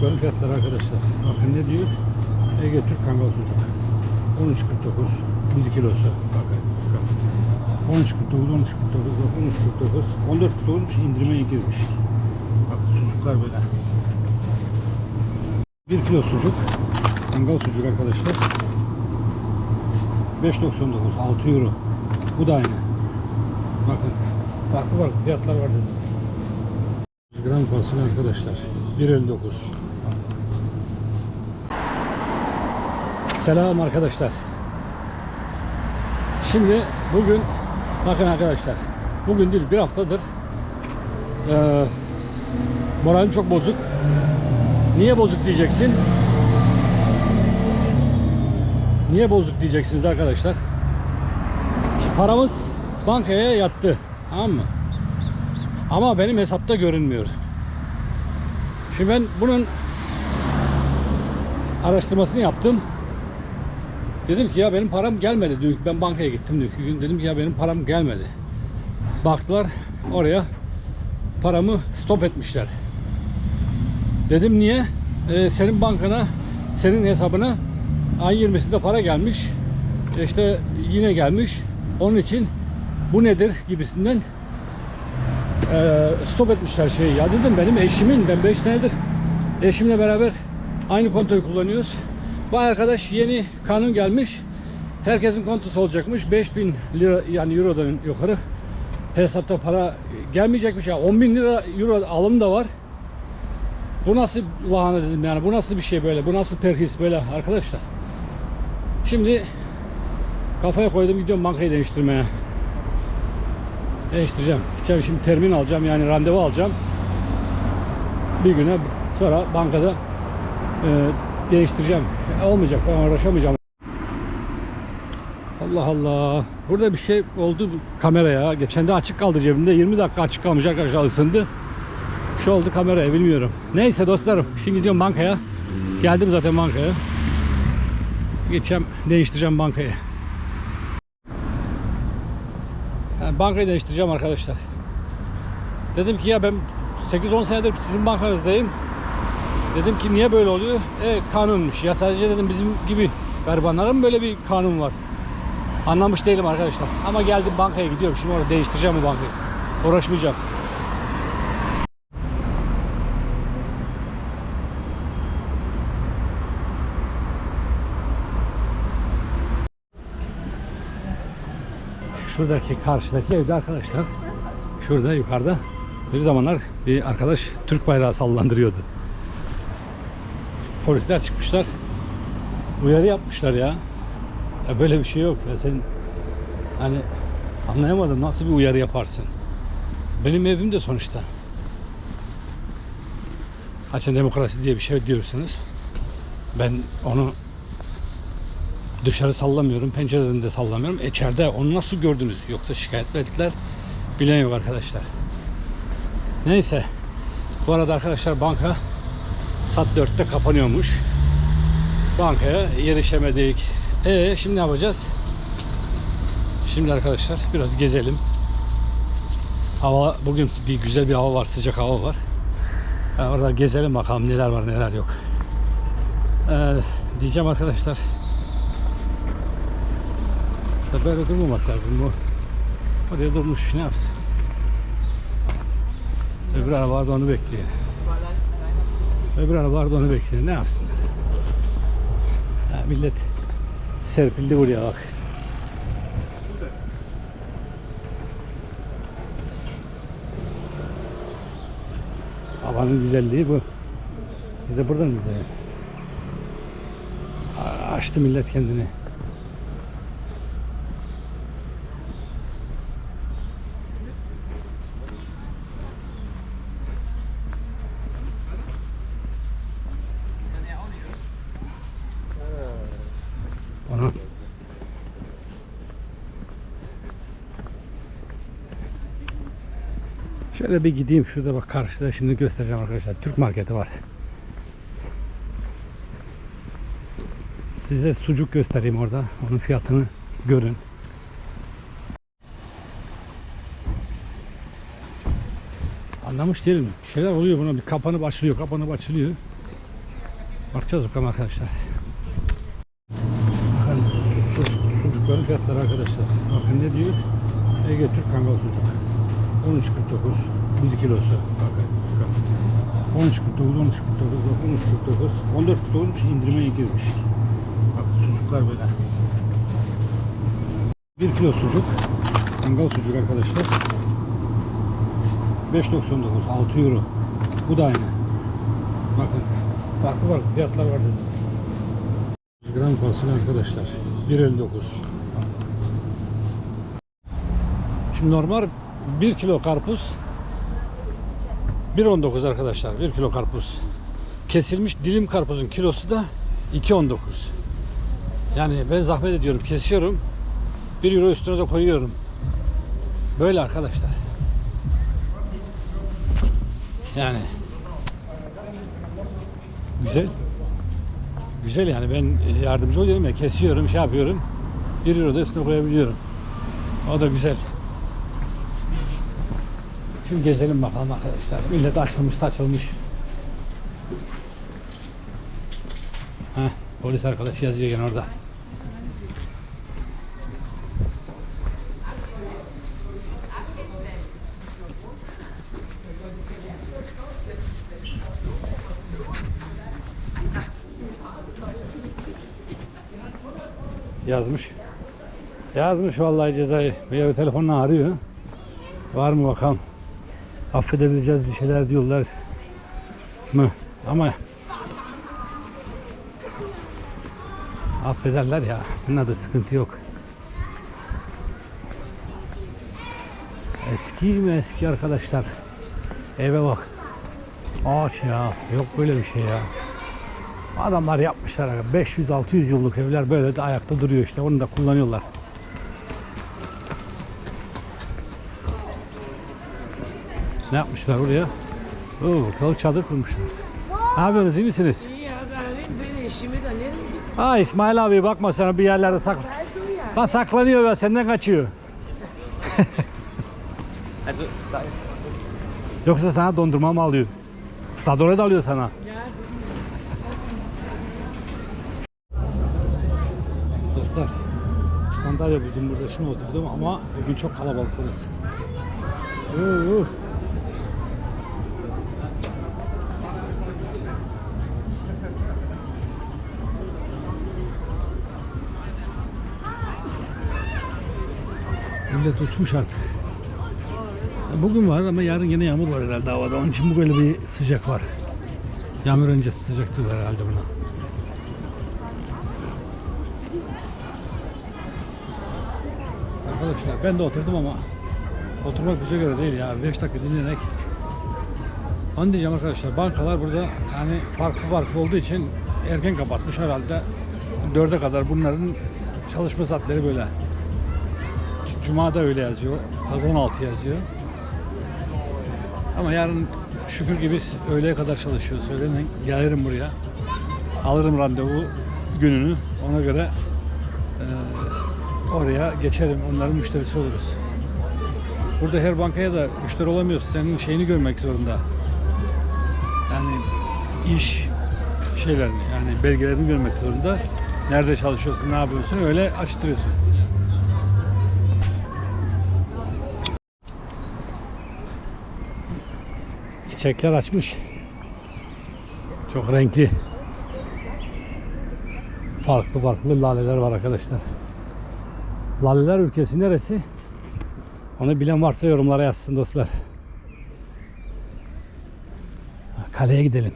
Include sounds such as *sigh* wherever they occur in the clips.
sucukların fiyatları arkadaşlar. Bakın ne diyor? Ege Türk Kangal sucuk. 13.49 1 kilosu. Bakın. bakın. 13.49, 13.49, 13.49, 14.49 indirime girmiş. Bak sucuklar böyle. 1 kilo sucuk. Kangal sucuk arkadaşlar. 5.99 6 euro. Bu da aynı. Bakın. Farklı farklı fiyatlar var dedim. 100 gram fasulye arkadaşlar. 1.59. Selam arkadaşlar. Şimdi bugün bakın arkadaşlar. Bugün değil bir haftadır eee moralim çok bozuk. Niye bozuk diyeceksin? Niye bozuk diyeceksiniz arkadaşlar? Şimdi paramız bankaya yattı. Tamam mı? Ama benim hesapta görünmüyor. Şimdi ben bunun araştırmasını yaptım. Dedim ki ya benim param gelmedi. Dün ben bankaya gittim dünkü gün. Dedim ki ya benim param gelmedi. Baktılar oraya paramı stop etmişler. Dedim niye? Ee, senin bankana, senin hesabına ay 20'sinde para gelmiş. İşte yine gelmiş. Onun için bu nedir gibisinden e, stop etmişler şeyi. Ya dedim benim eşimin ben 5 senedir eşimle beraber aynı kontoyu kullanıyoruz. Bu arkadaş yeni kanun gelmiş. Herkesin kontosu olacakmış. 5000 lira yani eurodan yukarı hesapta para gelmeyecekmiş. Ya 10 bin lira euro alım da var. Bu nasıl lahana dedim yani. Bu nasıl bir şey böyle? Bu nasıl perhis böyle arkadaşlar? Şimdi kafaya koydum gidiyorum bankayı değiştirmeye. Değiştireceğim. Gideceğim şimdi termin alacağım yani randevu alacağım. Bir güne sonra bankada e, değiştireceğim. E, olmayacak ben uğraşamayacağım. Allah Allah. Burada bir şey oldu kameraya. Geçen de açık kaldı cebimde. 20 dakika açık kalmış arkadaşlar ısındı. Bir şey oldu kameraya bilmiyorum. Neyse dostlarım. Şimdi gidiyorum bankaya. Geldim zaten bankaya. Gideceğim değiştireceğim bankayı. Bankayı değiştireceğim arkadaşlar. Dedim ki ya ben 8-10 senedir sizin bankanızdayım. Dedim ki niye böyle oluyor? E kanunmuş. Ya sadece dedim bizim gibi garibanlara mı böyle bir kanun var? Anlamış değilim arkadaşlar. Ama geldim bankaya gidiyorum. Şimdi orada değiştireceğim bu bankayı. Uğraşmayacağım. Şuradaki karşıdaki evde arkadaşlar şurada yukarıda bir zamanlar bir arkadaş Türk bayrağı sallandırıyordu. Polisler çıkmışlar. Uyarı yapmışlar ya. Ya böyle bir şey yok ya sen hani anlayamadım nasıl bir uyarı yaparsın. Benim evim de sonuçta. Açın demokrasi diye bir şey diyorsunuz. Ben onu dışarı sallamıyorum, pencereden de sallamıyorum. İçeride onu nasıl gördünüz? Yoksa şikayet mi ettiler? Bilen yok arkadaşlar. Neyse. Bu arada arkadaşlar banka saat 4'te kapanıyormuş. Bankaya erişemedik. E şimdi ne yapacağız? Şimdi arkadaşlar biraz gezelim. Hava bugün bir güzel bir hava var, sıcak hava var. Yani orada gezelim bakalım neler var neler yok. Ee, diyeceğim arkadaşlar. Ya Böyle durmaması lazım bu. Oraya durmuş ne yapsın? Öbür araba da onu bekliyor. Öbür araba da onu bekliyor. Ne yapsın? Ya millet serpildi buraya bak. Havanın güzelliği bu. Biz de buradan gidelim. Açtı millet kendini. Ona. Şöyle bir gideyim şurada bak karşıda şimdi göstereceğim arkadaşlar. Türk marketi var. Size sucuk göstereyim orada. Onun fiyatını görün. Anlamış değilim. Bir şeyler oluyor buna. Bir kapanıp açılıyor, kapanıp açılıyor. Bakacağız bakalım arkadaşlar. Bakın su, sucukların fiyatları arkadaşlar. Bakın ne diyor? Ege Türk Kangal sucuk. 13.49 1 kilosu. Bakın. bakın. 13.49 13.49 13.49 14.49 indirime girmiş. Bak sucuklar böyle. 1 kilo sucuk. Kangal sucuk arkadaşlar. 5.99 6 euro. Bu da aynı. Bakın farklı farklı fiyatlar var dedim. 100 gram fasulye arkadaşlar. 1.59. Şimdi normal 1 kilo karpuz 1.19 arkadaşlar. 1 kilo karpuz. Kesilmiş dilim karpuzun kilosu da 2.19. Yani ben zahmet ediyorum, kesiyorum. 1 euro üstüne de koyuyorum. Böyle arkadaşlar. Yani güzel. Güzel yani ben yardımcı oluyorum ya kesiyorum şey yapıyorum. 1 euro da üstüne koyabiliyorum. O da güzel. Şimdi gezelim bakalım arkadaşlar. Millet açılmış saçılmış. Heh, polis arkadaş yazıyor gene orada. Yazmış. Yazmış vallahi cezayı. Bir telefonla arıyor. Var mı bakalım. Affedebileceğiz bir şeyler diyorlar mı? Ama affederler ya. Bunda da sıkıntı yok. Eski mi eski arkadaşlar? Eve bak. Ağaç ya. Yok böyle bir şey ya. Adamlar yapmışlar. 500-600 yıllık evler böyle de ayakta duruyor işte. Onu da kullanıyorlar. Ne yapmışlar buraya? Oo, tavuk çadır kurmuşlar. Ne yapıyorsunuz iyi misiniz? İyi haberim ben eşimi de? Ha İsmail abi bakma sana bir yerlerde sak Geldim ya. Bak saklanıyor ve senden kaçıyor. *laughs* Yoksa sana dondurma mı alıyor? Sadore da alıyor sana. Dostlar sandalye buldum burada şimdi oturdum ama bugün çok kalabalık burası. Oo, oo. Millet uçmuş artık. Bugün var ama yarın yine yağmur var herhalde havada. Onun için böyle bir sıcak var. Yağmur öncesi sıcaklığı var herhalde buna. Arkadaşlar ben de oturdum ama oturmak bize göre değil ya. 5 dakika dinlenek. Onu diyeceğim arkadaşlar. Bankalar burada yani farklı farklı olduğu için erken kapatmış herhalde. 4'e kadar bunların çalışma saatleri böyle. Cuma'da öyle yazıyor. Saat 16 yazıyor. Ama yarın şükür ki biz öğleye kadar çalışıyoruz. Öğleden gelirim buraya. Alırım randevu gününü. Ona göre eee, oraya geçerim. Onların müşterisi oluruz. Burada her bankaya da müşteri olamıyorsun. Senin şeyini görmek zorunda. Yani iş şeylerini yani belgelerini görmek zorunda. Nerede çalışıyorsun, ne yapıyorsun öyle açtırıyorsun. Çiçekler açmış. Çok renkli. Farklı farklı laleler var arkadaşlar. Laleler ülkesi neresi? Onu bilen varsa yorumlara yazsın dostlar. Kaleye gidelim.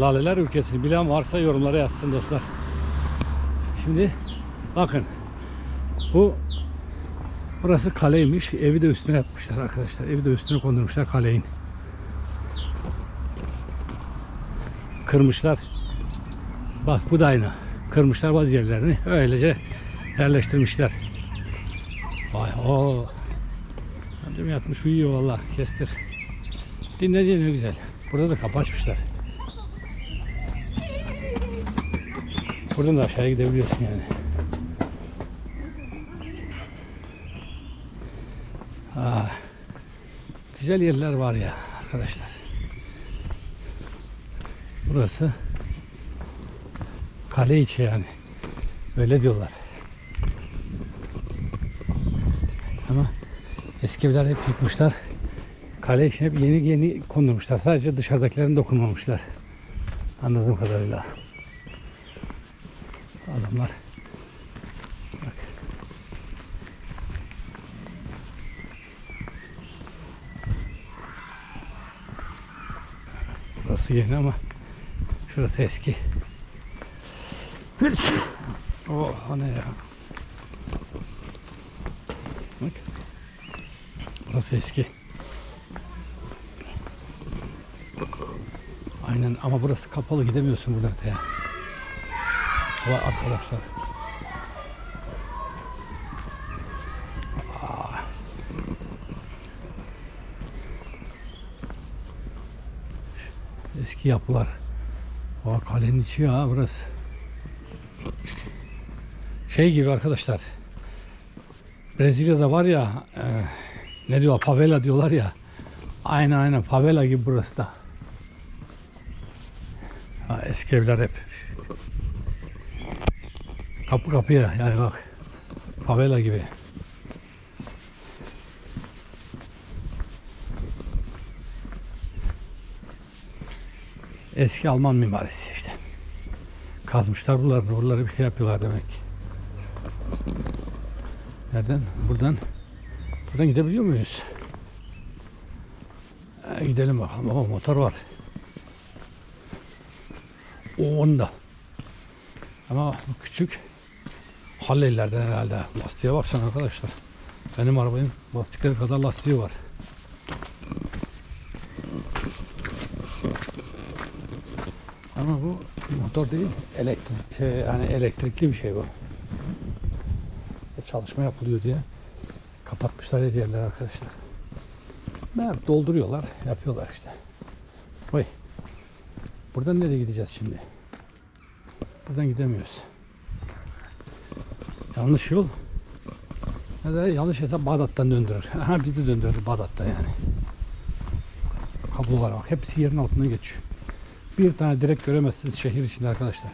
Laleler ülkesini bilen varsa yorumlara yazsın dostlar. Şimdi bakın. Bu Burası kaleymiş. Evi de üstüne yapmışlar arkadaşlar. Evi de üstüne kondurmuşlar kaleyin. Kırmışlar. Bak bu da aynı. Kırmışlar bazı yerlerini. Öylece yerleştirmişler. Vay o. Annem yatmış uyuyor valla. Kestir. Dinle ne güzel. Burada da kapı açmışlar. Buradan da aşağıya gidebiliyorsun yani. Güzel yerler var ya arkadaşlar. Burası kale içi yani. Öyle diyorlar. Ama eski evler hep yıkmışlar. Kale içine hep yeni yeni kondurmuşlar. Sadece dışarıdakilerini dokunmamışlar. Anladığım kadarıyla. Adamlar Burası yeni ama şurası eski. O, o ne ya? Bak. Burası eski. Aynen ama burası kapalı gidemiyorsun buradan öteye. Vay arkadaşlar. Eski yapılar. Aa, kalenin içi ya burası. Şey gibi arkadaşlar. Brezilya'da var ya e, ne diyorlar favela diyorlar ya. Aynen aynen favela gibi burası da. Ha, eski evler hep. Kapı kapıya yani bak. Favela gibi. Eski Alman mimarisi işte. Kazmışlar buraları, buraları bir şey yapıyorlar demek. Nereden? Buradan. Buradan gidebiliyor muyuz? Ha, gidelim bakalım. Ama motor var. O onda. Ama bu küçük Halley'lerden herhalde. Lastiğe baksana arkadaşlar. Benim arabanın lastikleri kadar lastiği var. Ama bu motor değil, elektrik, şey, yani elektrikli bir şey bu. E, Çalışma yapılıyor diye kapatmışlar her yerler arkadaşlar. Meğer dolduruyorlar, yapıyorlar işte. Vay. Buradan nereye gideceğiz şimdi? Buradan gidemiyoruz. Yanlış yol. Ya da yanlış hesap Bağdat'tan döndürür. *laughs* Ha bizi döndürür Bağdat'tan yani. Kablolar bak hepsi yerin altından geçiyor. Bir tane direkt göremezsiniz şehir içinde arkadaşlar.